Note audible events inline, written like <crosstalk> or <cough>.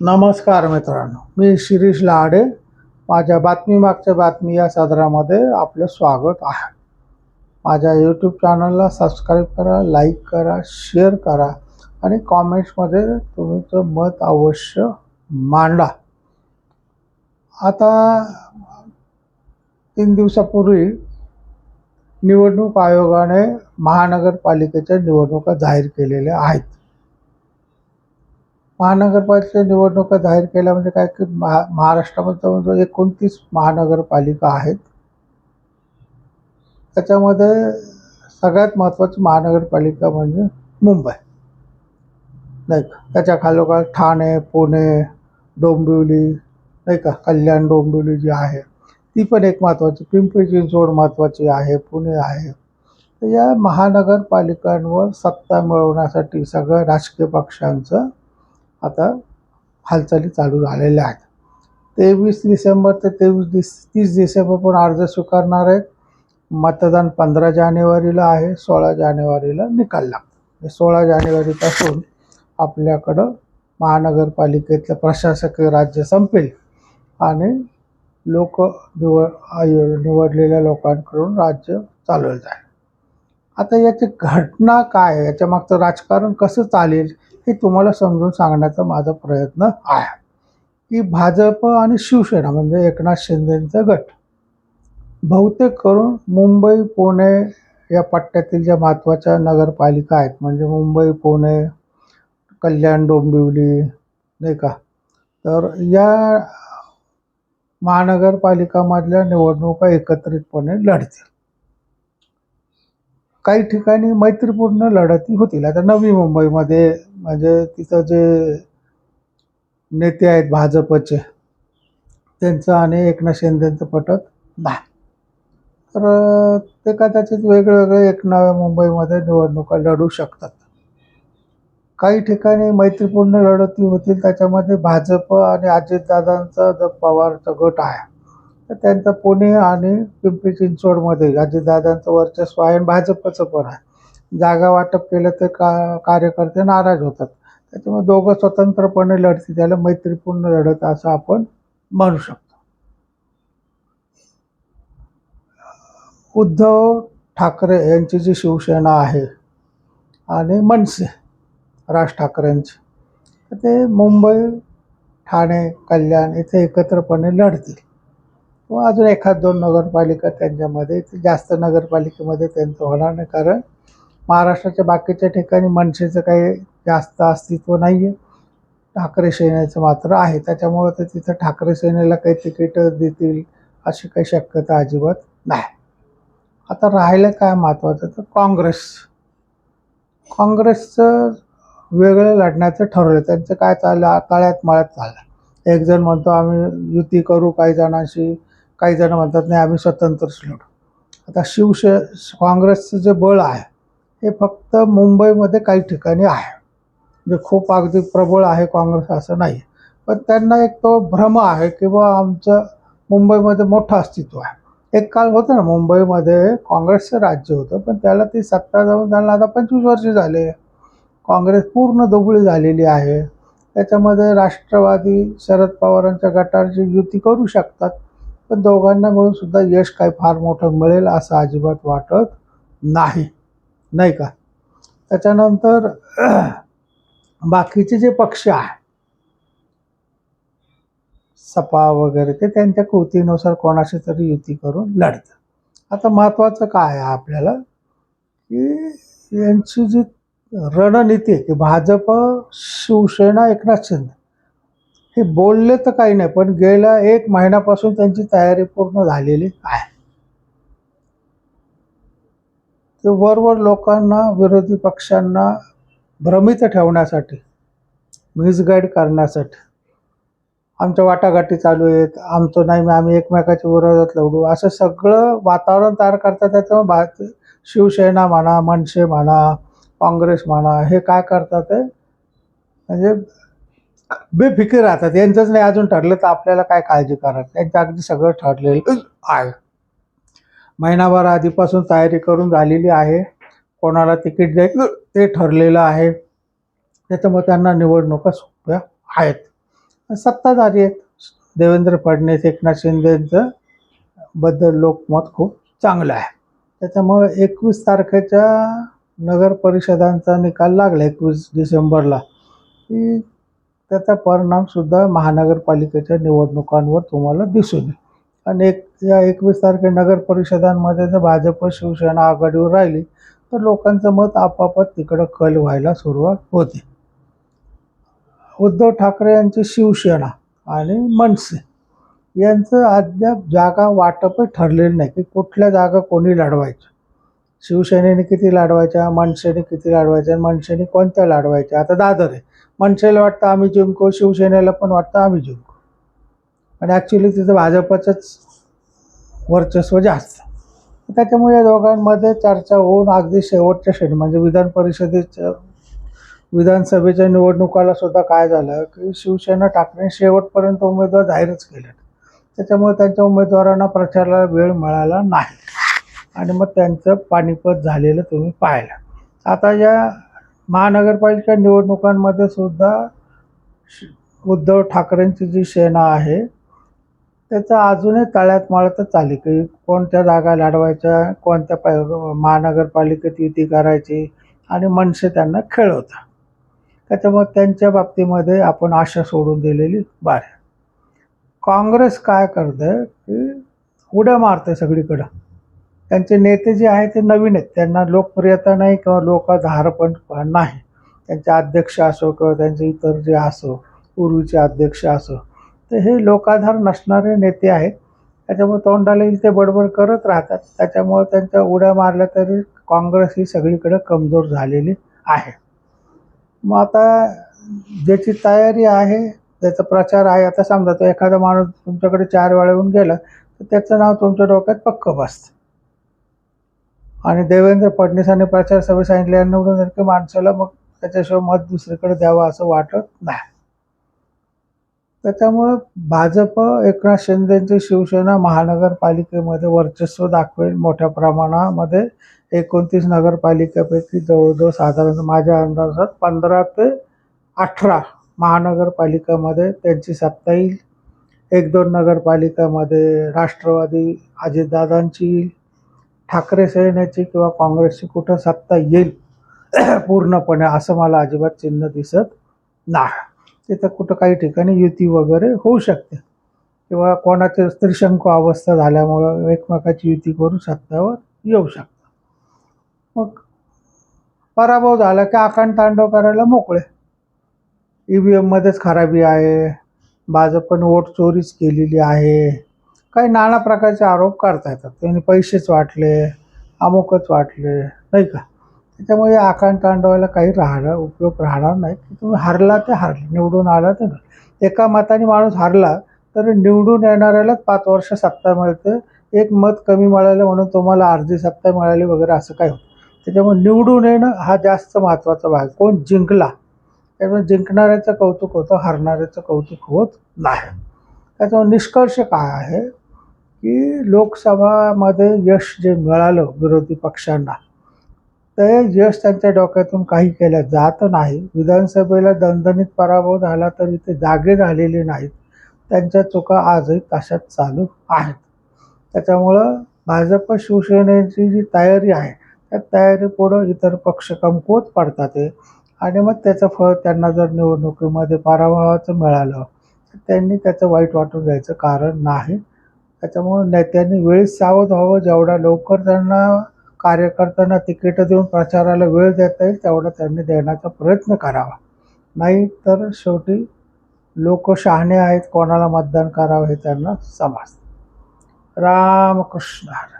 नमस्कार मित्रांनो मी शिरीष लाडे. माझ्या बातमी मागच्या बातमी या सदरामध्ये आपलं स्वागत आहे. माझ्या यूट्यूब चॅनलला सबस्क्राईब करा लाईक करा शेअर करा आणि कॉमेंट्समध्ये तुमचं मत अवश्य मांडा. आता तीन दिवसापूर्वी निवडणूक आयोगाने महानगरपालिकेच्या निवडणुका जाहीर केलेल्या आहेत. महानगरपालिकेच्या निवडणुका जाहीर केल्या म्हणजे काय की महा महाराष्ट्रामध्ये एकोणतीस महानगरपालिका आहेत त्याच्यामध्ये सगळ्यात महत्त्वाची महानगरपालिका म्हणजे मुंबई. नाही का? त्याच्या खालोखाल ठाणे पुणे डोंबिवली नाही का? कल्याण डोंबिवली जी आहे ती पण एक महत्त्वाची पिंपरी चिंचवड महत्त्वाची आहे पुणे आहे. तर या महानगरपालिकांवर सत्ता मिळवण्यासाठी सगळ्या राजकीय पक्षांचं आता हालचाली चालू झालेल्या आहेत. तेवीस डिसेंबर ते तेवीस डिस तीस डिसेंबर पण अर्ज स्वीकारणार आहेत. मतदान पंधरा जानेवारीला आहे सोळा जानेवारीला निकाल लागतो. म्हणजे सोळा जानेवारीपासून आपल्याकडं महानगरपालिकेतलं प्रशासकीय राज्य संपेल आणि लोक निवड निवडलेल्या लोकांकडून राज्य चालवलं जाईल. आता याची घटना काय आहे? याच्या मागचं राजकारण कसं चालेल? हे तुम्हाला समजून सांगण्याचा माझा प्रयत्न आहे. की भाजप आणि शिवसेना म्हणजे एकनाथ शिंदेचा गट. बहुतेक करून मुंबई पुणे या पट्ट्यातील ज्या महत्त्वाच्या नगरपालिका आहेत म्हणजे मुंबई पुणे कल्याण डोंबिवली नाही का? तर या महानगरपालिकामधल्या निवडणुका एकत्रितपणे लढतील. काही ठिकाणी मैत्रीपूर्ण लढती होतील. आता नवी मुंबईमध्ये म्हणजे तिथं जे नेते आहेत भाजपचे त्यांचं आणि एकनाथ शिंदेचं पटत नाही. तर ते कदाचित वेगवेगळे एक नव्या मुंबईमध्ये निवडणुका लढू शकतात. काही ठिकाणी मैत्रीपूर्ण लढती होतील त्याच्यामध्ये भाजप आणि अजितदादांचा जो पवारचा गट आहे तर त्यांचा पुणे आणि पिंपरी चिंचवडमध्ये अजितदादांचं वर्चस्व आहे आणि भाजपचं पण आहे. जागा वाटप केलं तर का कार्यकर्ते नाराज होतात. त्याच्यामुळे दोघं स्वतंत्रपणे लढतील त्याला मैत्रीपूर्ण लढत असं आपण म्हणू शकतो. उद्धव ठाकरे यांची जी शिवसेना आहे आणि मनसे राज ठाकरेंची तर ते मुंबई ठाणे कल्याण इथे एकत्रपणे लढतील. किंवा अजून एखाद दोन नगरपालिका त्यांच्यामध्ये ते जास्त नगरपालिकेमध्ये त्यांचं होणार नाही कारण महाराष्ट्राच्या बाकीच्या ठिकाणी मनसेचं काही जास्त अस्तित्व नाही आहे ठाकरे सेनेचं मात्र आहे. त्याच्यामुळं ते तिथं ठाकरे सेनेला काही तिकीटं देतील अशी काही शक्यता अजिबात नाही. आता राहिलं काय महत्त्वाचं तर काँग्रेस. काँग्रेसचं वेगळं लढण्याचं ठरवलं. त्यांचं काय चाललं? काळ्यात मळ्यात चाललं. एक जण म्हणतो आम्ही युती करू काही जणांशी. काही जण म्हणतात नाही आम्ही स्वतंत्रच लढू आता शिवसे काँग्रेसचं जे बळ आहे हे फक्त मुंबईमध्ये काही ठिकाणी आहे. म्हणजे खूप अगदी प्रबळ आहे काँग्रेस असं नाही. पण त्यांना एक तो भ्रम आहे की बा आमचं मुंबईमध्ये मोठं अस्तित्व आहे. एक काळ होतं ना मुंबईमध्ये काँग्रेसचं राज्य होतं पण त्याला ती सत्ता जाऊन त्यांना आता पंचवीस वर्ष झाले. काँग्रेस पूर्ण दुबळी झालेली आहे. त्याच्यामध्ये राष्ट्रवादी शरद पवारांच्या गटाची युती करू शकतात पण दोघांना मिळून सुद्धा यश काही फार मोठं मिळेल असं अजिबात वाटत नाही. नाही का? त्याच्यानंतर बाकीचे जे पक्ष आहे सपा वगैरे ते त्यांच्या कृतीनुसार कोणाशी तरी युती करून लढतात. आता महत्त्वाचं काय आहे आपल्याला? की यांची जी रणनीती आहे की भाजप शिवसेना एकनाथ शिंदे हे बोलले तर काही नाही पण गेल्या एक महिन्यापासून त्यांची तयारी पूर्ण झालेली आहे. ते वरवर लोकांना विरोधी पक्षांना भ्रमित ठेवण्यासाठी मिसगाईड करण्यासाठी. आमच्या वाटाघाटी चालू आहेत. आमचं नाही आम्ही एकमेकाच्या विरोधात लढू. असं सगळं वातावरण तयार करतात. त्याच्यामुळे भा शिवसेना म्हणा मनसे म्हणा काँग्रेस म्हणा हे काय करतात ते? म्हणजे बेफिकीर राहतात. यांचंच नाही अजून ठरलं तर आपल्याला काय काळजी करायचं? त्यांचं अगदी सगळं ठरलेलं आहे. महिनाभर आधीपासून तयारी करून झालेली आहे. कोणाला तिकीट द्यायचं ते ठरलेलं आहे. त्याच्यामुळे त्यांना निवडणुका सोप्या आहेत. सत्ताधारी आहेत. देवेंद्र फडणवीस एकनाथ शिंदेचं बद्दल लोकमत खूप चांगलं आहे. त्याच्यामुळे एकवीस तारखेच्या नगर परिषदांचा निकाल लागला एकवीस डिसेंबरला. की त्याचा परिणामसुद्धा महानगरपालिकेच्या निवडणुकांवर तुम्हाला दिसून येईल. आणि एक या एकवीस तारखे नगर परिषदांमध्ये जर भाजप शिवसेना आघाडीवर राहिली तर लोकांचं मत आपापत तिकडं कल व्हायला सुरुवात होते. उद्धव ठाकरे यांची शिवसेना आणि मनसे यांचं अद्याप जागा वाटपही ठरलेलं नाही की कुठल्या जागा कोणी लढवायच्या शिवसेनेने किती लढवायच्या मनसेने किती लढवायच्या मनसेने कोणत्या लढवायच्या? आता दादर आहे. मनसेला वाटतं आम्ही जिंकू शिवसेनेला पण वाटतं आम्ही जिंकू. आणि ॲक्च्युली तिथं भाजपचंच वर्चस्व जास्त. त्याच्यामुळे या दोघांमध्ये चर्चा होऊन अगदी शेवटच्या क्षणी म्हणजे विधान परिषदेच्या विधानसभेच्या निवडणुकाला सुद्धा काय झालं की शिवसेना ठाकरे शेवटपर्यंत उमेदवार जाहीरच केले त्याच्यामुळे त्यांच्या उमेदवारांना प्रचाराला वेळ मिळाला नाही. आणि मग त्यांचं पाणीपत झालेलं तुम्ही पाहिलं. आता या महानगरपालिका निवडणुकांमध्ये सुद्धा श- उद्धव ठाकरेंची जी सेना आहे त्याचं अजूनही तळ्यात मळतच चालली. की कोणत्या जागा लढवायच्या कोणत्या प महानगरपालिकेत युती करायची आणि मनसे त्यांना खेळवता. त्याच्यामुळे त्यांच्या बाबतीमध्ये आपण आशा सोडून दिलेली बार काँग्रेस काय करतं की उड्या मारते सगळीकडं. त्यांचे नेते जे आहेत ते नवीन आहेत. त्यांना लोकप्रियता नाही किंवा लोकाधार पण नाही. त्यांचे अध्यक्ष असो किंवा त्यांचे इतर जे असो पूर्वीचे अध्यक्ष असो तर हे लोकाधार नसणारे नेते आहेत. त्याच्यामुळे तोंडाला इथे ते बडबड करत राहतात. त्याच्यामुळे त्यांच्या उड्या मारल्या तरी काँग्रेस ही सगळीकडे कमजोर झालेली आहे. मग आता ज्याची तयारी आहे त्याचा प्रचार आहे. आता समजा तो एखादा माणूस तुमच्याकडे चार वेळा येऊन गेला तर त्याचं नाव तुमच्या डोक्यात पक्क बसतं. आणि देवेंद्र फडणवीसांनी प्रचार सभेत सांगितले की माणसाला मग त्याच्याशिवाय मत दुसरीकडे द्यावं असं वाटत नाही. त्याच्यामुळं भाजप एकनाथ शिंदेची शिवसेना महानगरपालिकेमध्ये वर्चस्व दाखवेल मोठ्या प्रमाणामध्ये एकोणतीस नगरपालिकेपैकी जवळजवळ साधारण माझ्या अंदाजात पंधरा ते अठरा महानगरपालिकामध्ये त्यांची सत्ता येईल. एक दोन नगरपालिकामध्ये राष्ट्रवादी अजितदादांची येईल ठाकरे सेनेची किंवा काँग्रेसची कुठं सत्ता येईल <clears throat> पूर्णपणे असं मला अजिबात चिन्ह दिसत नाही. तिथं कुठं काही ठिकाणी युती वगैरे होऊ शकते. किंवा कोणाचे त्रिशंकू अवस्था झाल्यामुळं एकमेकाची युती करून सत्तावर येऊ शकतं. मग पराभव झाला की आकांड तांडव करायला मोकळे. ई व्ही एममध्येच खराबी आहे. भाजपने वोट चोरीच केलेली आहे. काही नाना प्रकारचे आरोप करता येतात. त्यांनी पैसेच वाटले अमुकच वाटले नाही का? त्याच्यामुळे या आकांड तांडवायला काही राहणार उपयोग राहणार नाही. की तुम्ही हरला ते हरले निवडून आला तर एका मताने माणूस हरला तर निवडून येणाऱ्यालाच पाच वर्ष सत्ता मिळते. एक मत कमी मिळालं म्हणून तुम्हाला अर्धी सत्ता मिळाली वगैरे असं काय होतं त्याच्यामुळे निवडून येणं हा जास्त महत्त्वाचा भाग कोण जिंकला? त्यामुळे जिंकणाऱ्याचं कौतुक होतं हरणाऱ्याचं कौतुक होत नाही. त्याच्यामुळे निष्कर्ष काय आहे? की लोकसभामध्ये यश जे मिळालं विरोधी पक्षांना ते यश त्यांच्या डोक्यातून काही केलं जात नाही. विधानसभेला दणदणीत पराभव झाला तरी ते जागे झालेले नाहीत. त्यांच्या चुका आजही तशाच चालू आहेत. त्याच्यामुळं भाजप शिवसेनेची जी तयारी आहे त्या तयारी पुढं इतर पक्ष कमकुवत पडतात आहे आणि मग त्याचं फळ त्यांना जर निवडणुकीमध्ये पराभवाचं मिळालं तर त्यांनी त्याचं वाईट वाटून घ्यायचं कारण नाही. त्याच्यामुळं नेत्यांनी वेळीच सावध व्हावं जेवढा लवकर त्यांना कार्यकर्त्यांना तिकीटं देऊन प्रचाराला वेळ देता येईल तेवढा त्यांनी देण्याचा प्रयत्न करावा. नाही तर शेवटी लोक शहाणे आहेत कोणाला मतदान करावं हे त्यांना समजतं. रामकृष्ण हरे